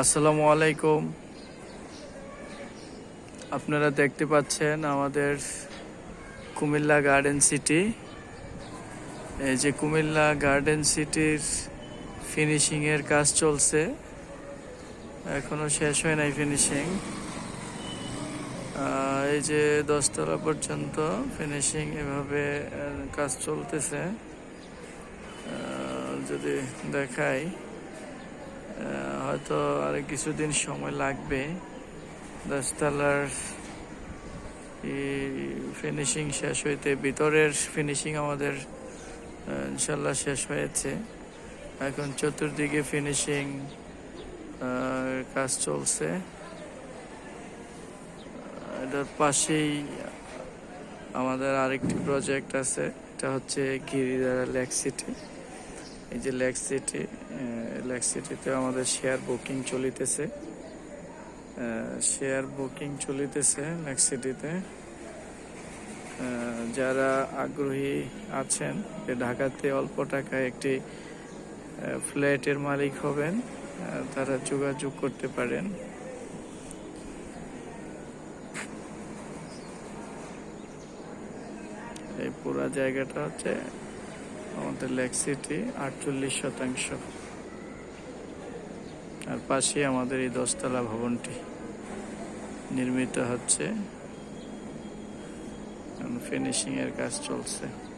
আসসালামু আলাইকুম। আপনারা দেখতে পাচ্ছেন আমাদের কুমিল্লা গার্ডেন সিটি। এই যে কুমিল্লা গার্ডেন সিটির ফিনিশিংয়ের কাজ চলছে। এখনও শেষ হয় নাই ফিনিশিং এই যে দশতলা পর্যন্ত ফিনিশিং এভাবে কাজ চলতেছে। যদি দেখাই। হয়তো আর কিছুদিন সময় লাগবে। দশতলার ফিনিশিং শেষ হইতে ভিতরের ফিনিশিং আমাদের ইনশাল্লাহ শেষ হয়েছে। এখন চতুর্দিকে ফিনিশিং কাজ চলছে। এটার পাশেই আমাদের আরেকটি প্রজেক্ট আছে, এটা হচ্ছে গিরিদারা লেক সিটি এই যে লেক সিটি লেক সিটিতে আমাদের শেয়ার বুকিং চলিতেছে। শেয়ার বুকিং চলিতেছে লেক সিটিতে। যারা আগ্রহী আছেন যে ঢাকাতে অল্প টাকায় একটি ফ্ল্যাটের মালিক হবেন তারা যোগাযোগ করতে পারেন। এই পুরা জায়গাটা হচ্ছে আমাদের লেক সিটি আটচল্লিশ শতাংশ। আর পাশে আমাদের এই দশতলা ভবনটি নির্মিত হচ্ছে। ফিনিশিং এর কাজ চলছে।